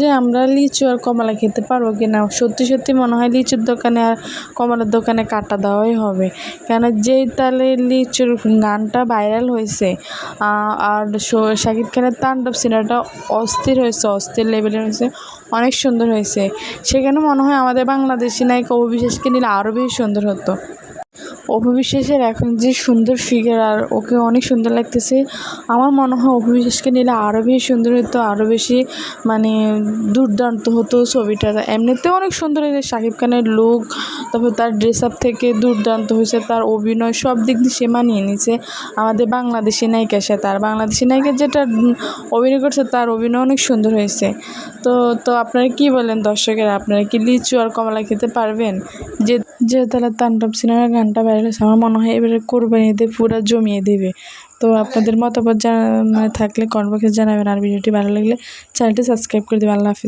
যে আমরা লিচু আর কমলা খেতে পারব কি না? সত্যি সত্যি মনে হয় লিচুর দোকানে আর কমলার দোকানে কাটা দেওয়াই হবে। কেন যেই তালে লিচুর গানটা ভাইরাল হয়েছে আর শাকিব খানের তাণ্ডব সিনেমাটা অস্থির হয়েছে, অস্থির লেভেলের হয়েছে, অনেক সুন্দর হয়েছে। সেখানে মনে হয় আমাদের বাংলাদেশি নায়িকা অভিশেষকে নিলে আরও বেশি সুন্দর হতো। অপবিশ্বাসের এখন যে সুন্দর ফিগার আর ওকে অনেক সুন্দর লাগতেছে। আমার মনে হয় অভিবিশ্বাসকে নিলে আরও বেশি সুন্দর হতো আরও বেশি মানে দুর্দান্ত হতো ছবিটা। এমনিতেও অনেক সুন্দর হয়েছে শাকিব খানের লুক তারপর তার ড্রেস আপ থেকে দুর্দান্ত হয়েছে, তার অভিনয় সব দিক দিয়ে সে মানিয়ে নিয়েছে। আমাদের বাংলাদেশি নায়িকার সাথে আর বাংলাদেশি নায়িকা যেটা অভিনয় করছে, তার অভিনয় অনেক সুন্দর হয়েছে। তো তো আপনারা কি বলেন দর্শকেরা? আপনারা কি লিচু আর কমলা খেতে পারবেন? যে যে তাহলে তাণ্ডব সিনেমার গানটা হয়েছে, আমার মনে হয় এবারে কোরবানিতে পুরো জমিয়ে দেবে। তো আপনাদের মতামত জানা মানে থাকলে কমেন্ট বক্সে জানাবেন, আর ভিডিওটি ভালো লাগলে চ্যানেলটি সাবস্ক্রাইব করে দেবেন। আল্লাহ হাফিজ।